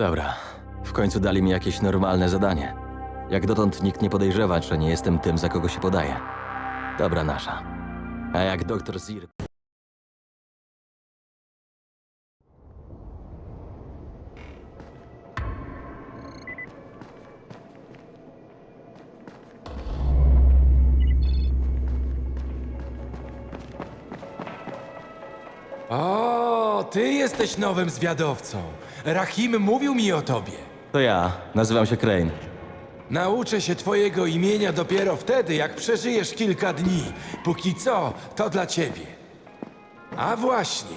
Dobra, w końcu dali mi jakieś normalne zadanie. Jak dotąd nikt nie podejrzewa, że nie jestem tym, za kogo się podaję. Dobra nasza. A jak doktor Zir... O, ty jesteś nowym zwiadowcą. Rahim mówił mi o tobie. To ja, nazywam się Crane. Nauczę się twojego imienia dopiero wtedy, jak przeżyjesz kilka dni. Póki co, to dla ciebie. A właśnie,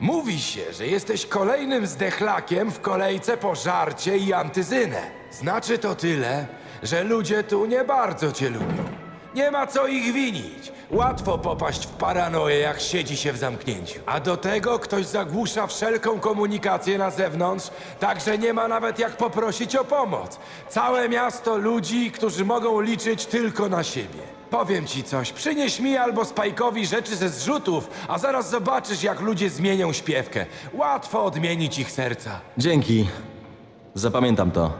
mówi się, że jesteś kolejnym zdechlakiem w kolejce po żarcie i antyzynę. Znaczy to tyle, że ludzie tu nie bardzo cię lubią. Nie ma co ich winić. Łatwo popaść w paranoję, jak siedzi się w zamknięciu. A do tego ktoś zagłusza wszelką komunikację na zewnątrz, także nie ma nawet jak poprosić o pomoc. Całe miasto ludzi, którzy mogą liczyć tylko na siebie. Powiem ci coś, przynieś mi albo Spajkowi rzeczy ze zrzutów, a zaraz zobaczysz, jak ludzie zmienią śpiewkę. Łatwo odmienić ich serca. Dzięki. Zapamiętam to.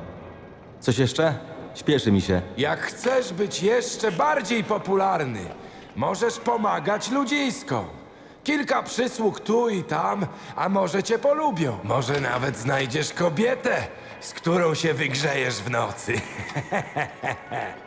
Coś jeszcze? Śpieszy mi się. Jak chcesz być jeszcze bardziej popularny, możesz pomagać ludziskom. Kilka przysług tu i tam, a może cię polubią. Może nawet znajdziesz kobietę, z którą się wygrzejesz w nocy.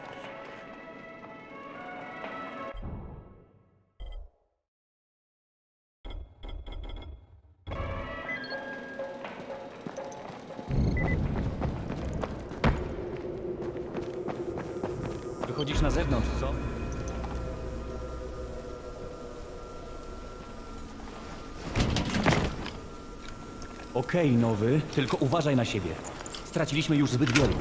Na zewnątrz, co? Okej, nowy, tylko uważaj na siebie. Straciliśmy już zbyt wielu.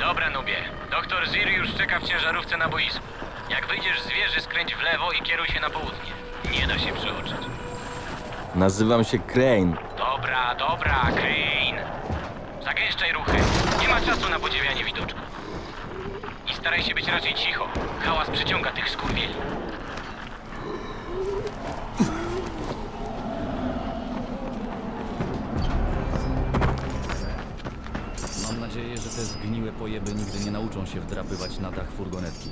Dobra, Nubie. Doktor Zir już czeka w ciężarówce na boisku. Jak wyjdziesz z wieży, skręć w lewo i kieruj się na południe. Nie da się przeoczyć. Nazywam się Crane. Dobra, dobra, Crane. Zagęszczaj ruchy. Nie ma czasu na podziwianie widoczku. I staraj się być raczej cicho. Hałas przyciąga tych skurwieli. Mam nadzieję, że te zgniłe pojeby nigdy nie nauczą się wdrapywać na dach furgonetki.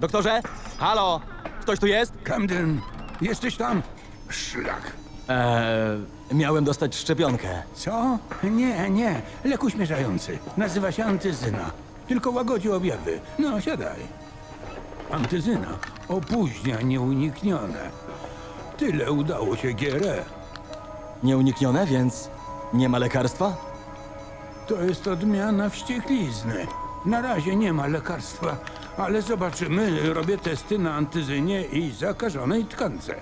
Doktorze? Halo? Ktoś tu jest? Camden, jesteś tam? Szlak. Eee, miałem dostać szczepionkę. Co? Nie, nie. Lek uśmierzający. Nazywa się antyzyna. Tylko łagodzi objawy. No, siadaj. Antyzyna opóźnia nieuniknione. Tyle udało się GRE. Nieuniknione, więc nie ma lekarstwa? To jest odmiana wścieklizny. Na razie nie ma lekarstwa, ale zobaczymy. Robię testy na antyzynie i zakażonej tkance.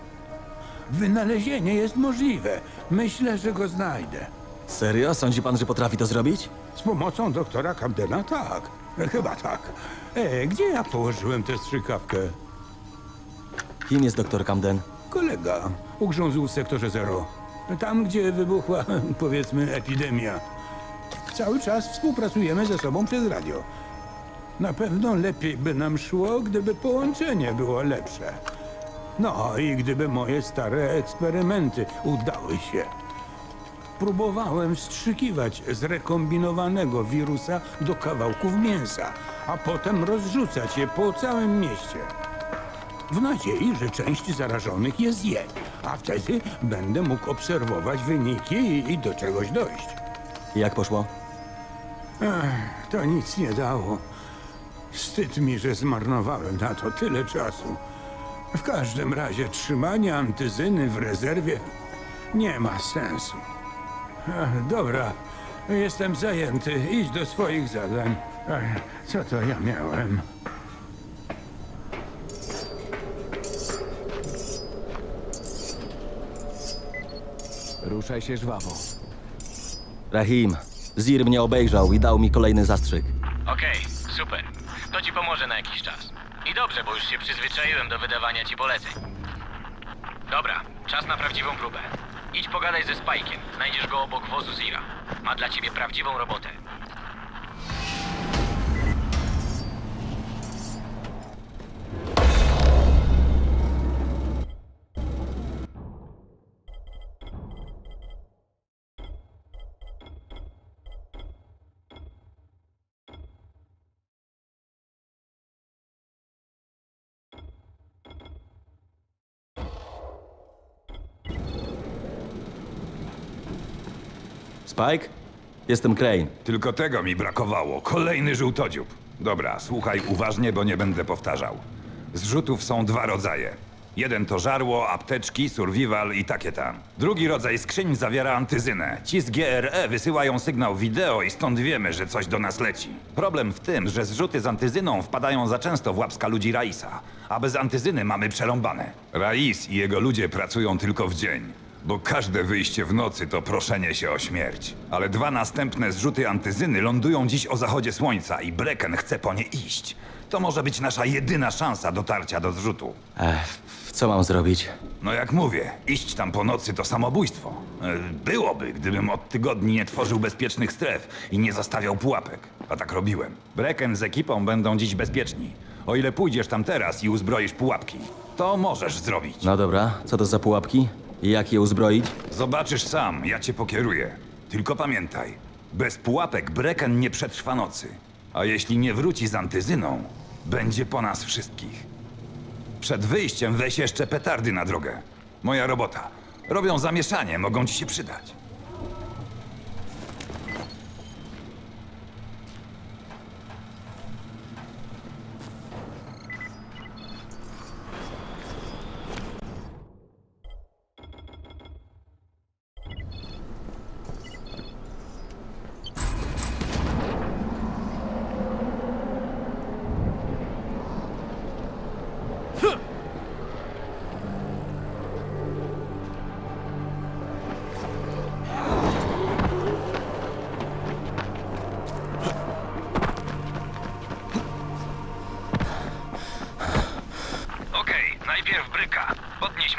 Wynalezienie jest możliwe. Myślę, że go znajdę. Serio? Sądzi pan, że potrafi to zrobić? Z pomocą doktora Camdena tak. Chyba tak. E, gdzie ja położyłem tę strzykawkę? Kim jest doktor Camden? Kolega ugrzązł w sektorze zero. Tam, gdzie wybuchła, powiedzmy, epidemia. Cały czas współpracujemy ze sobą przez radio. Na pewno lepiej by nam szło, gdyby połączenie było lepsze. No i gdyby moje stare eksperymenty udały się. Próbowałem wstrzykiwać zrekombinowanego wirusa do kawałków mięsa, a potem rozrzucać je po całym mieście. W nadziei, że część zarażonych je zje, a wtedy będę mógł obserwować wyniki i, i do czegoś dojść. Jak poszło? To nic nie dało. Wstyd mi, że zmarnowałem na to tyle czasu. W każdym razie trzymanie antyzyny w rezerwie nie ma sensu. Dobra, jestem zajęty. Idź do swoich zadań. Co to ja miałem? Ruszaj się żwawo. Rahim. Zir mnie obejrzał i dał mi kolejny zastrzyk. Okej. To ci pomoże na jakiś czas. I dobrze, bo już się przyzwyczaiłem do wydawania ci poleceń. Dobra, czas na prawdziwą próbę. Idź pogadaj ze Spajkiem. Znajdziesz go obok wozu Zira. Ma dla ciebie prawdziwą robotę. Spike? Jestem Crane. Tylko tego mi brakowało. Kolejny żółtodziób. Dobra, słuchaj uważnie, bo nie będę powtarzał. Zrzutów są dwa rodzaje. Jeden to żarło, apteczki, survival i takie tam. Drugi rodzaj skrzyń zawiera antyzynę. Ci z GRE wysyłają sygnał wideo i stąd wiemy, że coś do nas leci. Problem w tym, że zrzuty z antyzyną wpadają za często w łapska ludzi Raisa, a bez antyzyny mamy przerąbane. Rais i jego ludzie pracują tylko w dzień. Bo każde wyjście w nocy to proszenie się o śmierć. Ale dwa następne zrzuty antyzyny lądują dziś o zachodzie słońca i Brecken chce po nie iść. To może być nasza jedyna szansa dotarcia do zrzutu. Ech, co mam zrobić? No jak mówię, iść tam po nocy to samobójstwo. E, Byłoby, gdybym od tygodni nie tworzył bezpiecznych stref i nie zastawiał pułapek. A tak robiłem. Brecken z ekipą będą dziś bezpieczni. O ile pójdziesz tam teraz i uzbroisz pułapki, to możesz zrobić. No dobra, co to za pułapki? I jak je uzbroić? Zobaczysz sam, ja cię pokieruję. Tylko pamiętaj, bez pułapek Brecken nie przetrwa nocy. A jeśli nie wróci z antyzyną, będzie po nas wszystkich. Przed wyjściem weź jeszcze petardy na drogę. Moja robota. Robią zamieszanie, mogą ci się przydać.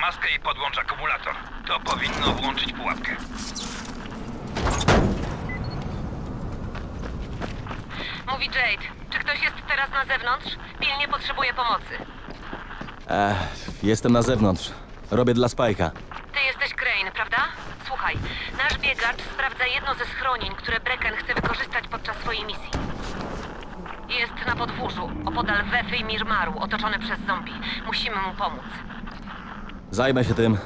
Maskę i podłącz akumulator. To powinno włączyć pułapkę. Mówi Jade. Czy ktoś jest teraz na zewnątrz? Pilnie potrzebuje pomocy. Ech, jestem na zewnątrz. Robię dla Spike'a. Ty jesteś Crane, prawda? Słuchaj, nasz biegacz sprawdza jedno ze schronień, które Brecken chce wykorzystać podczas swojej misji. Jest na podwórzu, opodal Wefy i Mirmaru, otoczony przez zombie. Musimy mu pomóc. Zajmę się tym.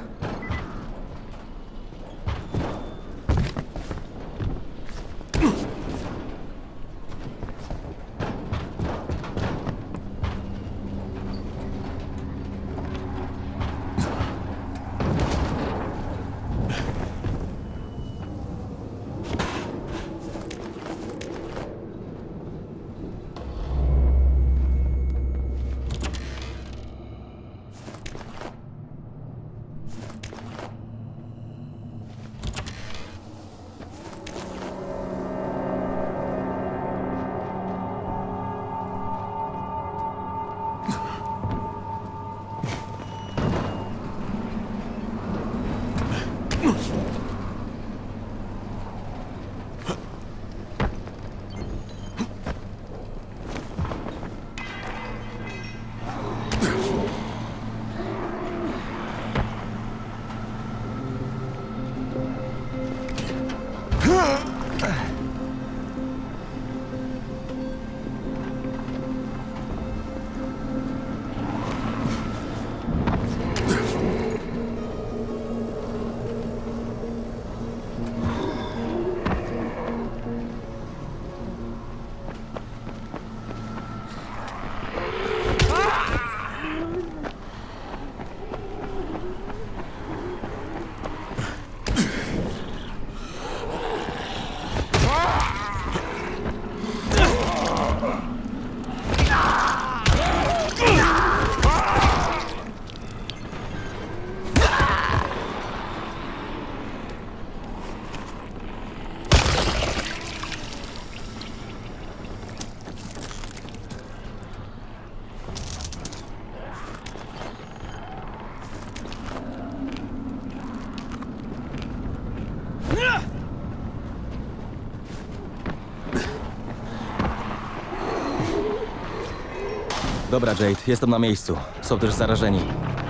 Dobra, Jade, jestem na miejscu. Są też zarażeni.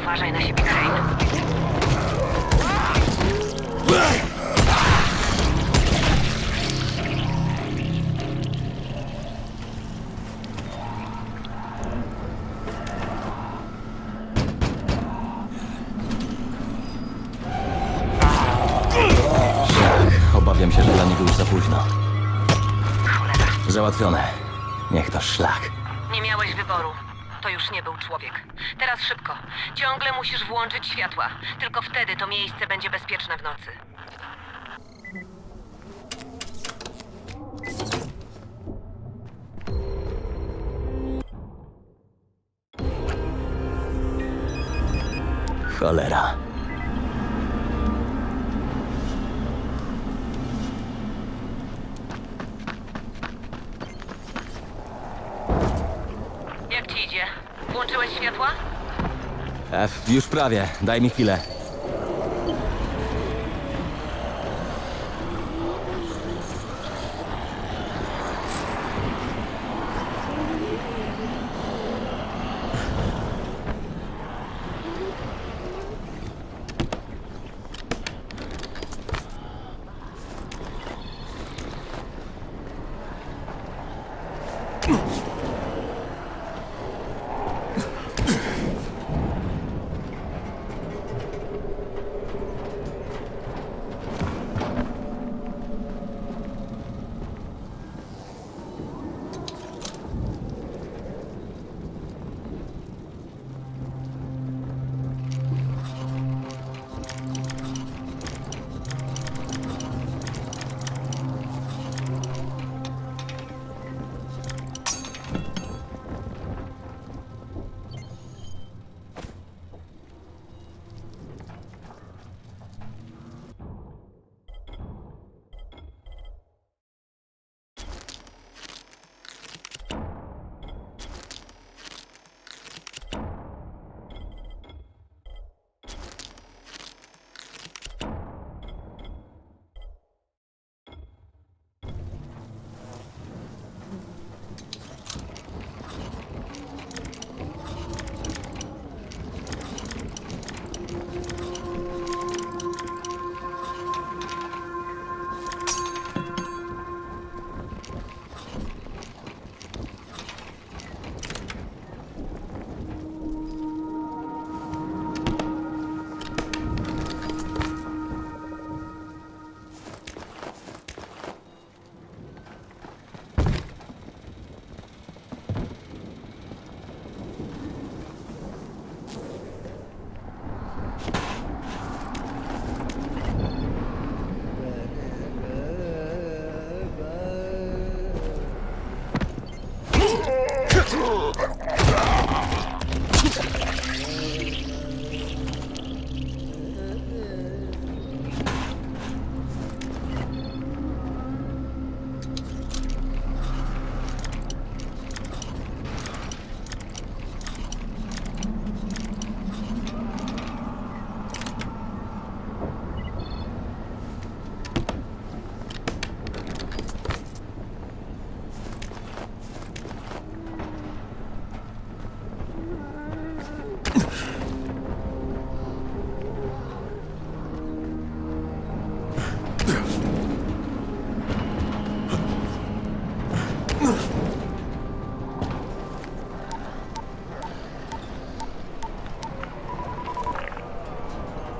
Uważaj na siebie, Crane. Obawiam się, że dla wtedy już za późno. Cholera. Załatwione. Niech to szlak. Nie miałeś wyboru. To już nie był człowiek. Teraz szybko. Ciągle musisz włączyć światła. Tylko wtedy to miejsce będzie bezpieczne w nocy. Cholera. Jak ci idzie? Włączyłeś światła? Już prawie. Daj mi chwilę.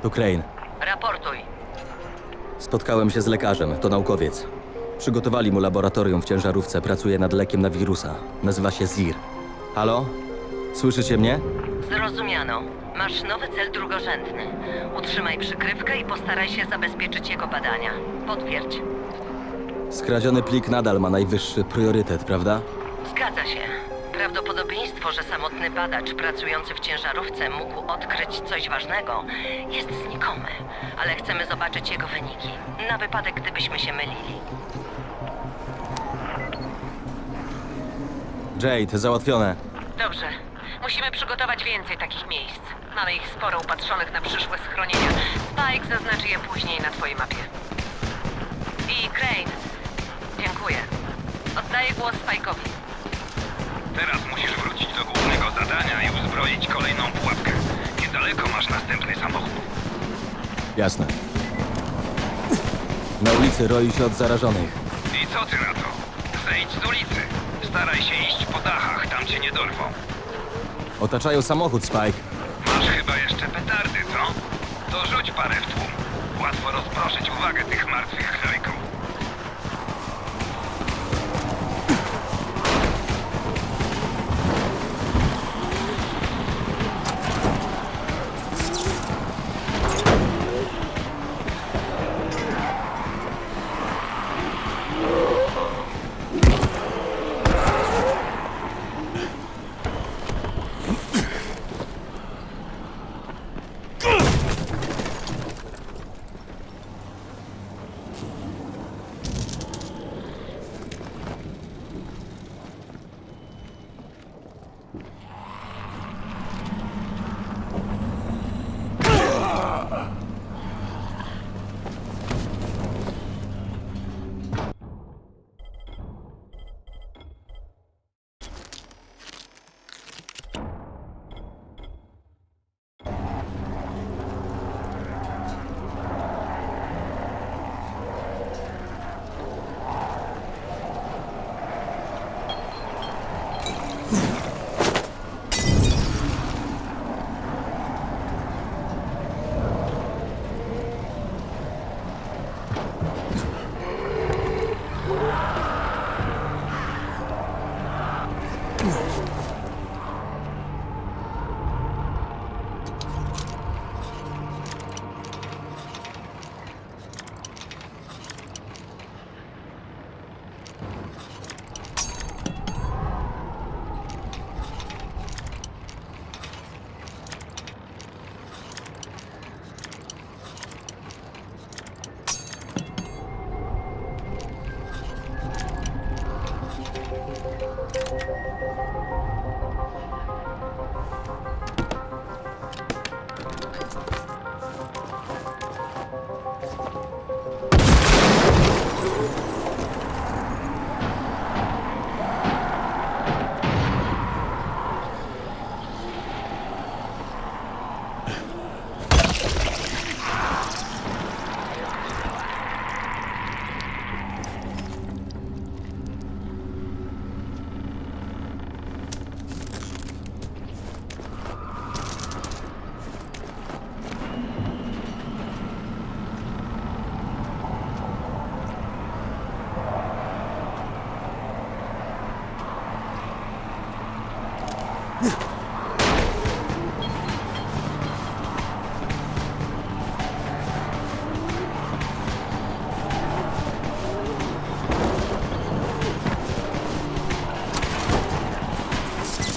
Tu Crane. Raportuj. Spotkałem się z lekarzem, to naukowiec. Przygotowali mu laboratorium w ciężarówce, pracuje nad lekiem na wirusa. Nazywa się ZIR. Halo? Słyszycie mnie? Zrozumiano. Masz nowy cel drugorzędny. Utrzymaj przykrywkę i postaraj się zabezpieczyć jego badania. Potwierdź. Skradziony plik nadal ma najwyższy priorytet, prawda? Zgadza się. Prawdopodobieństwo, że samotny badacz pracujący w ciężarówce mógł odkryć coś ważnego, jest znikome, ale chcemy zobaczyć jego wyniki, na wypadek gdybyśmy się mylili. Jade, załatwione. Dobrze. Musimy przygotować więcej takich miejsc. Mamy ich sporo upatrzonych na przyszłe schronienia. Spike zaznaczy je później na twojej mapie. I Crane. Dziękuję. Oddaję głos Spike'owi. Teraz musisz wrócić do głównego zadania i uzbroić kolejną pułapkę. Niedaleko masz następny samochód. Jasne. Na ulicy roi się od zarażonych. I co ty na to? Zejdź z ulicy. Staraj się iść po dachach, tam cię nie dorwą. Otaczają samochód, Spike. Masz chyba jeszcze petardy, co? To rzuć parę w tłum. Łatwo rozproszyć uwagę tych martwych chlojków.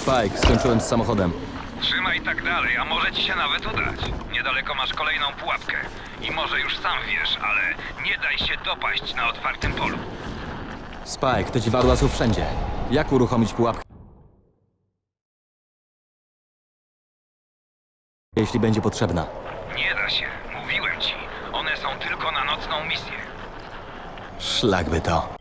Spike, skończyłem z samochodem. Trzymaj tak dalej, a może ci się nawet udać. Niedaleko masz kolejną pułapkę. I może już sam wiesz, ale nie daj się dopaść na otwartym polu. Spike, te dziwadła są wszędzie. Jak uruchomić pułapkę? Jeśli będzie potrzebna. Nie da się, mówiłem ci. One są tylko na nocną misję. Szlak by to.